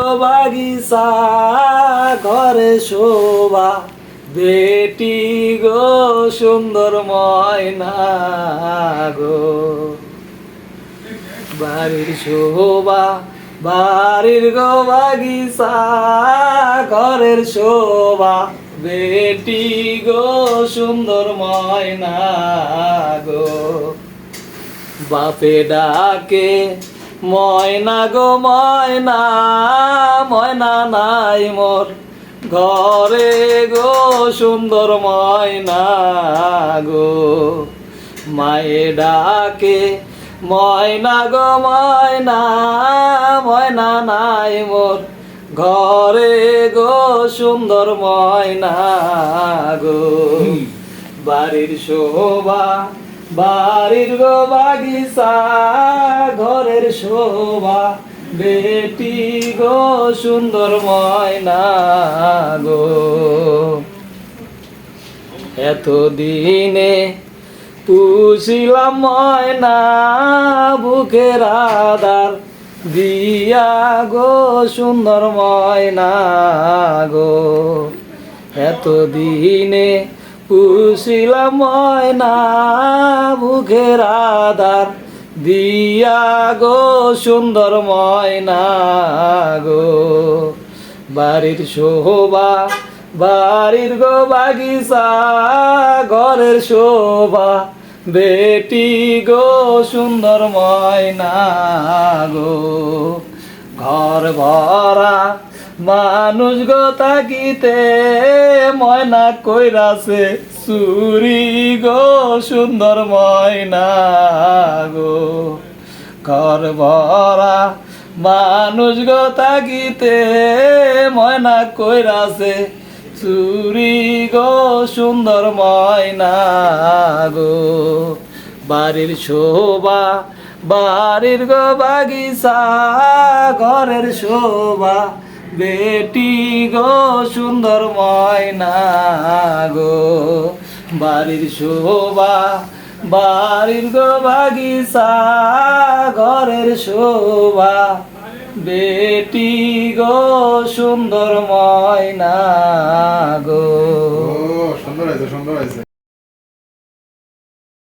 গো বাগিচা ঘরে শোভা। বেটি গো, সুন্দর ময়না গো। বাড়ির শোভা, বাড়ির গো বাগিচা ঘরের শোভা। বেটি গো, সুন্দর ময়না গো। বাপে ডাকে ময়না গো ময়না ময়না নাই মোর ঘরে গো সুন্দর ময়না গো। মায়ে ডাকে, ময়না গো ময়না ময়না নাই মোর ঘরে গো সুন্দর ময়না গো। বাড়ির শোভা, বাড়ির গো বাগিচা ঘরের শোভা, বেটি গো সুন্দর ময়না গো। এতদিনে পুষিলাম ময়না বুকের আদার দিয়া গো সুন্দর ময়না গো। এতদিনে পুষিলাম ময়না বুকের আদার দিয়া গো সুন্দর ময়না গো, বাড়ির শোভা, বাড়ির গো বাগিচা, ঘরের শোভা, বেটি গো সুন্দর ময়না গো, ঘর ভরা মানুষ গো তাকিতে ময়না কইরাছে, চুরি গো সুন্দর ময়না ঘর ভরা মানুষ গো তাকিতে ময়না কইরাছে, চুরি গো সুন্দর ময়না গো। বাড়ির শোভা, বাড়ির গো বাগিচা, ঘরের শোভা, বেটি গো সুন্দর ময়না গো। বাড়ির শোভা বাড়ির গো বাগিচা ঘরের শোভা। বেটি গো সুন্দর ময়না গো। সুন্দর হয়েছে সুন্দর হয়েছে।